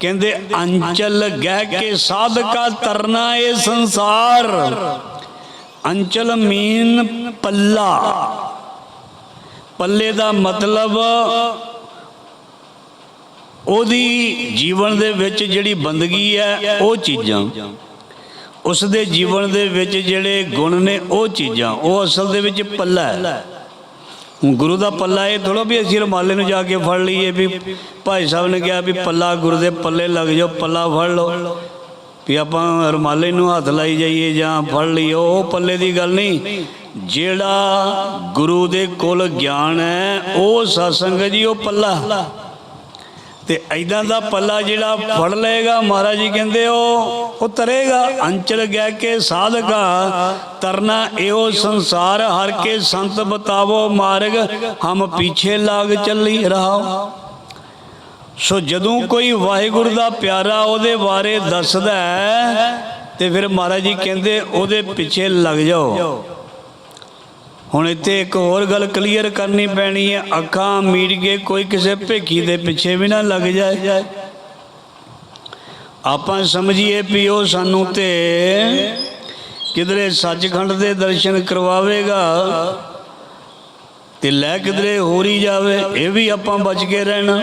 ਕਹਿੰਦੇ, ਅੰਚਲ ਗਹਿ ਕੇ ਸਾਧਕਾ ਤਰਨਾ ਇਹ ਸੰਸਾਰ। ਅੰਚਲ ਮੀਨ ਪੱਲਾ। ਪੱਲੇ ਦਾ ਮਤਲਬ ਉਹਦੀ ਜੀਵਨ ਦੇ ਵਿੱਚ ਜਿਹੜੀ ਬੰਦਗੀ ਹੈ, ਉਹ ਚੀਜ਼ਾਂ। ਉਸ ਦੇ ਜੀਵਨ ਦੇ ਵਿੱਚ ਜਿਹੜੇ ਗੁਣ ਨੇ, ਉਹ ਚੀਜ਼ਾਂ। ਉਹ ਅਸਲ ਦੇ ਵਿੱਚ ਪੱਲਾ ਹੈ। ਗੁਰੂ ਦਾ ਪੱਲਾ ਇਹ ਥੋੜਾ ਵੀ ਅਸੀਂ ਰਮਾਲੇ ਨੂੰ ਜਾ ਕੇ ਫੜ ਲਈਏ ਵੀ ਭਾਈ ਸਾਹਿਬ ਨੇ ਕਿਹਾ ਵੀ ਪੱਲਾ ਗੁਰੂ ਦੇ ਪੱਲੇ ਲੱਗ ਜਾਓ, ਪੱਲਾ ਫੜ ਲਓ। ਵੀ ਆਪਾਂ ਰਮਾਲੇ ਨੂੰ ਹੱਥ ਲਾਈ ਜਾਈਏ ਜਾਂ ਫੜ ਲਈਏ, ਉਹ ਪੱਲੇ ਦੀ ਗੱਲ ਨਹੀਂ। ਜਿਹੜਾ ਗੁਰੂ ਦੇ ਕੋਲ ਗਿਆਨ ਹੈ, ਉਹ ਸਤਸੰਗ ਜੀ, ਉਹ ਪੱਲਾ। ਤੇ ਐਦਾਂ ਦਾ ਪੱਲਾ ਜਿਹੜਾ ਫੜ ਲਏਗਾ, ਮਹਾਰਾਜ ਜੀ ਕਹਿੰਦੇ ਉਹ ਉਹ ਤਰੇਗਾ। ਅੰਚਲ ਗਹਿ ਕੇ ਸਾਧਕਾ, ਤਰਨਾ ਇਹੋ ਸੰਸਾਰ, ਹਰ ਕੇ ਸੰਤ ਬਤਾਵੋ ਮਾਰਗ, ਹਮ ਪਿੱਛੇ ਲਾਗ ਚੱਲੀ ਰਹਾ ਸੋ ਜਦੋਂ ਕੋਈ ਵਾਹਿਗੁਰੂ ਦਾ ਪਿਆਰਾ ਉਹਦੇ ਬਾਰੇ ਦੱਸਦਾ ਤੇ ਫਿਰ ਮਹਾਰਾਜ ਜੀ ਕਹਿੰਦੇ, ਉਹਦੇ ਪਿੱਛੇ ਲੱਗ ਜਾਓ। ਹੁਣ ਇੱਥੇ ਇੱਕ ਹੋਰ ਗੱਲ ਕਲੀਅਰ ਕਰਨੀ ਪੈਣੀ ਹੈ। ਅੱਖਾਂ ਮੀਟ ਕੇ ਕੋਈ ਕਿਸੇ ਭੇਖੀ ਦੇ ਪਿੱਛੇ ਵੀ ਨਾ ਲੱਗ ਜਾਏ। ਆਪਾਂ ਸਮਝੀਏ ਵੀ ਉਹ ਸਾਨੂੰ ਤੇ ਕਿਧਰੇ ਸੱਚਖੰਡ ਦੇ ਦਰਸ਼ਨ ਕਰਵਾਵੇਗਾ ਤੇ ਲੈ ਕਿਧਰੇ ਹੋਰੀ ਜਾਵੇ, ਇਹ ਵੀ ਆਪਾਂ ਬਚ ਕੇ ਰਹਿਣਾ।